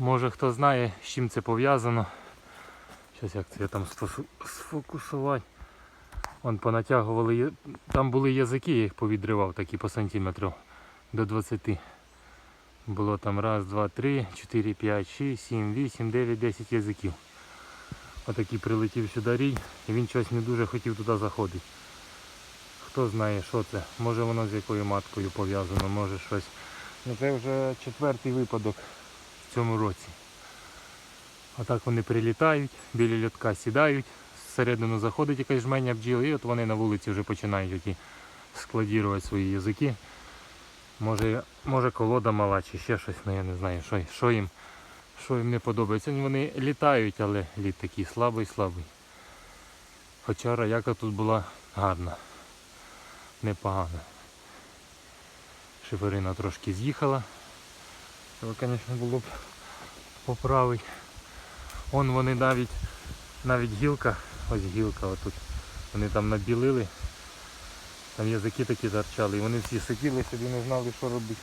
Може хто знає, з чим це пов'язано. Щось як це там сфокусувати. Вон понатягували. Там були язики, я їх повідривав такі по сантиметру до 20. Було там раз, два, три, чотири, п'ять, шість, сім, вісім, дев'ять, десять язиків. Отакий прилетів сюди рій, і він щось не дуже хотів туди заходити. Хто знає, що це. Може воно з якою маткою пов'язано, може щось. Ну це вже четвертий випадок цьому році. Отак вони прилітають, біля льотка сідають, всередину заходить якась жменя бджіл, і от вони на вулиці вже починають оті складірувати свої язики. Може, може колода мала чи ще щось, ну я не знаю, що, що, їм, що їм не подобається. Вони літають, але літ такий слабий, слабий. Хоча раяка тут була гарна, непогана. Шиферина трошки з'їхала. Треба, звісно, було б поправити. Вон вони навіть, навіть гілка, ось гілка отут. Вони там набілили. Там язики такі торчали, і вони всі сиділи собі, не знали, що робити.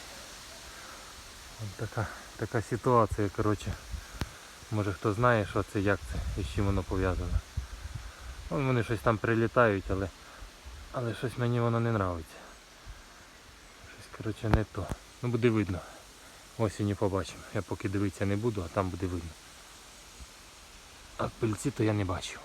Ось така, така ситуація, коротше. Може хто знає, що це, як це і з чим воно пов'язано. Вон вони щось там прилітають, але, але щось мені воно не подобається. Щось, коротше, не то. Ну буде видно. Осінню побачимо. Я поки дивитися не буду, а там буде видно. А пильці то я не бачив.